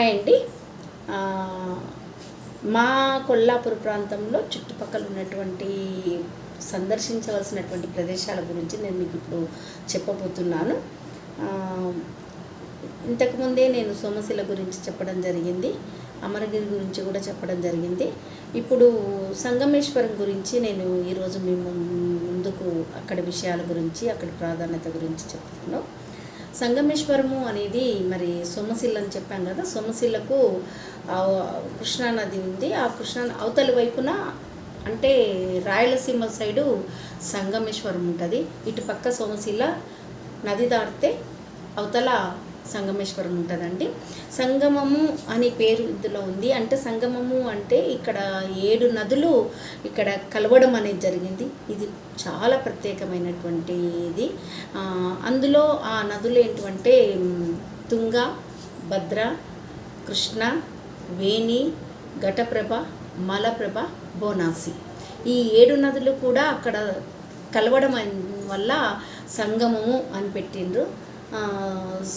Hi అండి మా కొల్లాపూర్ ప్రాంతంలో చుట్టుపక్కల ఉన్నటువంటి సందర్శించవలసినటువంటి ప్రదేశాల గురించి నేను మీకు ఇప్పుడు చెప్పబోతున్నాను. ఇంతకుముందే నేను సోమశిల గురించి చెప్పడం జరిగింది. అమరగిరి గురించి కూడా చెప్పడం జరిగింది. ఇప్పుడు సంగమేశ్వరం గురించి నేను ఈరోజు మీ ముందుకు అక్కడ విషయాల గురించి అక్కడ ప్రాధాన్యత గురించి చెప్తున్నాను. సంగమేశ్వరము అనేది మరి సొమశిల్ అని చెప్పాం కదా సొమశిల్లకు కృష్ణానది ఉంది. ఆ కృష్ణా అవతలి వైపున అంటే రాయలసీమ సైడు సంగమేశ్వరం ఉంటుంది. ఇటు పక్క సోమశిల నది దాటితే అవతల సంగమేశ్వరం ఉంటుందండి. సంగమము అనే పేరు ఇందులో ఉంది. అంటే సంగమము అంటే ఇక్కడ ఏడు నదులు ఇక్కడ కలవడం అనేది జరిగింది. ఇది చాలా ప్రత్యేకమైనటువంటి ఇది అందులో ఆ నదులు ఏంటంటే తుంగ భద్ర కృష్ణ వేణి ఘటప్రభ మలప్రభ బోనాసి. ఈ ఏడు నదులు కూడా అక్కడ కలవడం వల్ల సంగమము అని పెట్టిండ్రు.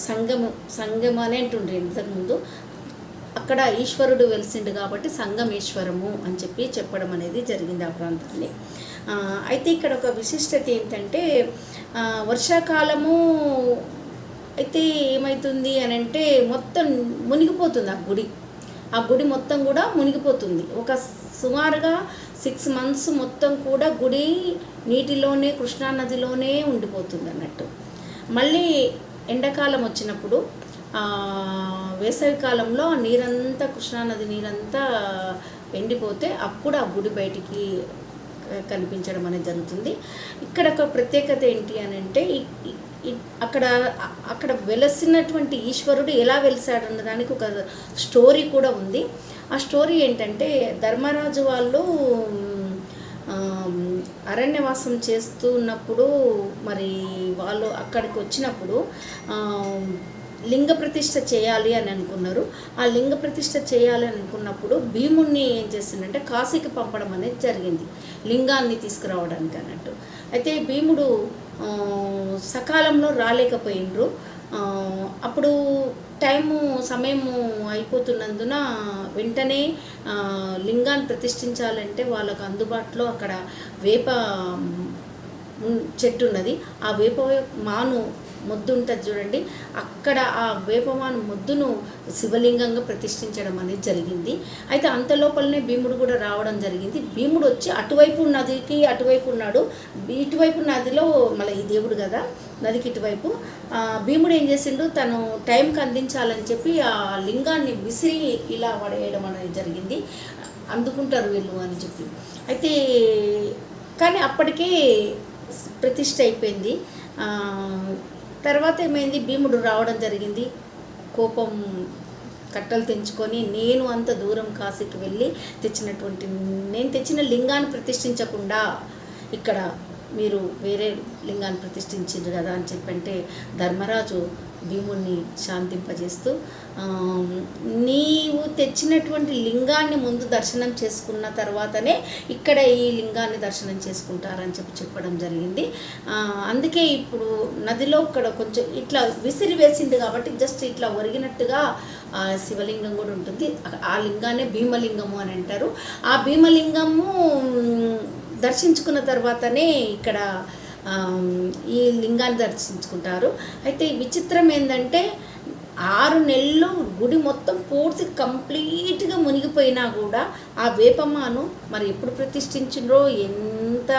సంగము సంగము అని అంటుండ్రు ఇంతకుముందు. అక్కడ ఈశ్వరుడు వెలిసిండు కాబట్టి సంగమేశ్వరము అని చెప్పి చెప్పడం అనేది జరిగింది ఆ ప్రాంతాన్ని. అయితే ఇక్కడ ఒక విశిష్టత ఏంటంటే వర్షాకాలము అయితే ఏమవుతుంది అని అంటే మొత్తం మునిగిపోతుంది ఆ గుడి. ఆ గుడి మొత్తం కూడా మునిగిపోతుంది. ఒక సుమారుగా సిక్స్ మంత్స్ మొత్తం కూడా గుడి నీటిలోనే కృష్ణా నదిలోనే ఉండిపోతుంది అన్నట్టు. మళ్ళీ ఎండాకాలం వచ్చినప్పుడు వేసవికాలంలో వేసవి కాలంలో నీరంతా కృష్ణానది నీరంతా ఎండిపోతే అప్పుడు ఆ గుడి బయటికి కనిపించడం అనేది జరుగుతుంది. ఇక్కడ ఒక ప్రత్యేకత ఏంటి అని అంటే అక్కడ అక్కడ వెలసినటువంటి ఈశ్వరుడు ఎలా వెలిసాడు అన్న దానికి ఒక స్టోరీ కూడా ఉంది. ఆ స్టోరీ ఏంటంటే ధర్మరాజు వాళ్ళు అరణ్యవాసం చేస్తూ ఉన్నప్పుడు మరి వాళ్ళు అక్కడికి వచ్చినప్పుడు లింగ ప్రతిష్ఠ చేయాలి అని అనుకున్నారు. ఆ లింగ ప్రతిష్ఠ చేయాలి అని అనుకున్నప్పుడు భీముణ్ణి ఏం చేసిందంటే కాశీకి పంపడం అనేది జరిగింది లింగాన్ని తీసుకురావడానికి అన్నట్టు. అయితే భీముడు సకాలంలో రాలేకపోయిండ్రు. అప్పుడు టైము సమయము అయిపోతున్నందున వెంటనే లింగాన్ని ప్రతిష్ఠించాలంటే వాళ్ళకు అందుబాటులో అక్కడ వేప చెట్టు ఉన్నది ఆ వేప మాను మొద్దు ఉంటుంది చూడండి. అక్కడ ఆ వేపమాను మొద్దును శివలింగంగా ప్రతిష్ఠించడం అనేది జరిగింది. అయితే అంత లోపలనే భీముడు కూడా రావడం జరిగింది. భీముడు వచ్చి అటువైపు నదికి అటువైపు ఉన్నాడు. ఇటువైపు నదిలో మళ్ళీ ఈ దేవుడు కదా నదికి ఇటువైపు. భీముడు ఏం చేసిండు? తను టైంకి అందించాలని చెప్పి ఆ లింగాన్ని విసిరి ఇలా పడేయడం అనేది జరిగింది. అందుకుంటారు వీళ్ళు అని చెప్పి. అయితే కానీ అప్పటికే ప్రతిష్ట అయిపోయింది. తర్వాత ఏమైంది? భీముడు రావడం జరిగింది. కోపం కట్టలు తెంచుకొని నేను అంత దూరం కాశీకి వెళ్ళి తెచ్చినటువంటి నేను తెచ్చిన లింగాన్ని ప్రతిష్ఠించకుండా ఇక్కడ మీరు వేరే లింగాన్ని ప్రతిష్ఠించిండ్రు కదా అని చెప్పంటే ధర్మరాజు భీముణ్ణి శాంతింపజేస్తూ నీవు తెచ్చినటువంటి లింగాన్ని ముందు దర్శనం చేసుకున్న తర్వాతనే ఇక్కడ ఈ లింగాన్ని దర్శనం చేసుకుంటారని చెప్పి చెప్పడం జరిగింది. అందుకే ఇప్పుడు నదిలో ఇక్కడ కొంచెం ఇట్లా విసిరి వేసింది కాబట్టి జస్ట్ ఇట్లా ఒరిగినట్టుగా శివలింగం కూడా ఉంటుంది. ఆ లింగాన్ని భీమలింగము అని అంటారు. ఆ భీమలింగము దర్శించుకున్న తర్వాతనే ఇక్కడ ఈ లింగాన్ని దర్శించుకుంటారు. అయితే విచిత్రం ఏంటంటే ఆరు నెలలు గుడి మొత్తం పూర్తి కంప్లీట్గా మునిగిపోయినా కూడా ఆ వేపమాను మరి ఎప్పుడు ప్రతిష్ఠించినో ఎంత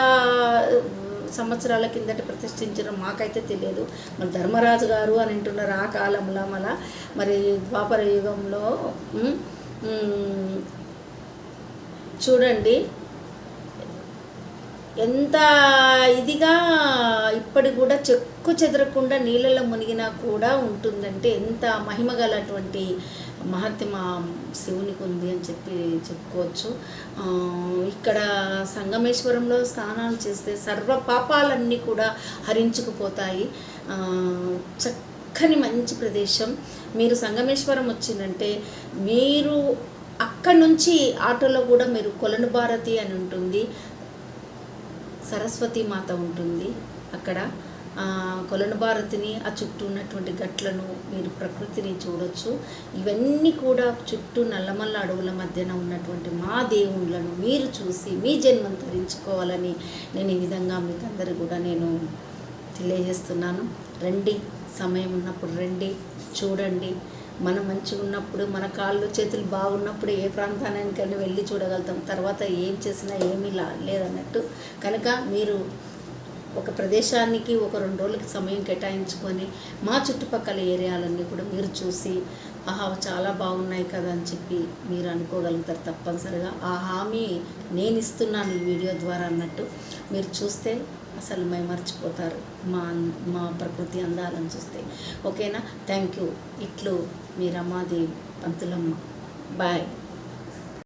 సంవత్సరాల కిందట ప్రతిష్ఠించారో మాకైతే తెలియదు. మరి ధర్మరాజు గారు అని అంటున్నారు ఆ కాలంలో మళ్ళా. మరి ద్వాపర యుగంలో చూడండి. ఎంత ఇదిగా ఇప్పటి కూడా చెక్కు చెదరకుండా నీళ్ళలో మునిగినా కూడా ఉంటుందంటే ఎంత మహిమ గలటువంటి మహత్యమ శివునికి ఉంది అని చెప్పి చెప్పుకోవచ్చు. ఇక్కడ సంగమేశ్వరంలో స్నానాలు చేస్తే సర్వ పాపాలన్నీ కూడా హరించుకుపోతాయి. చక్కని మంచి ప్రదేశం. మీరు సంగమేశ్వరం వచ్చిందంటే మీరు అక్కడ నుంచి ఆటోలో కూడా మీరు కొలను భారతి అని ఉంటుంది. సరస్వతి మాత ఉంటుంది. అక్కడ కొలను భారతిని ఆ చుట్టూ ఉన్నటువంటి గట్లను మీరు ప్రకృతిని చూడొచ్చు. ఇవన్నీ కూడా చుట్టూ నల్లమల్ల అడవుల మధ్యన ఉన్నటువంటి మా దేవుళ్ళను మీరు చూసి మీ జన్మం ధరించుకోవాలని నేను ఈ విధంగా మీకు అందరు కూడా నేను తెలియజేస్తున్నాను. రండి సమయం ఉన్నప్పుడు రండి చూడండి. మనం మంచిగా ఉన్నప్పుడు మన కాళ్ళు చేతులు బాగున్నప్పుడు ఏ ప్రాంతానికైనా వెళ్ళి చూడగలుగుతాం. తర్వాత ఏం చేసినా ఏమీ లా లేదన్నట్టు. కనుక మీరు ఒక ప్రదేశానికి ఒక రెండు రోజులకి సమయం కేటాయించుకొని మా చుట్టుపక్కల ఏరియాలన్నీ కూడా మీరు చూసి ఆహా చాలా బాగున్నాయి కదా అని చెప్పి మీరు అనుకోగలుగుతారు తప్పనిసరిగా. ఆ హామీ నేను ఇస్తున్నాను ఈ వీడియో ద్వారా అన్నట్టు మీరు చూస్తే అసలు మేము మర్చిపోతారు మా మా ప్రకృతి అందాలను చూస్తే. ఓకేనా? Thank you. ఇట్లు మీ రమాదేవి పంతులమ్మ. బాయ్.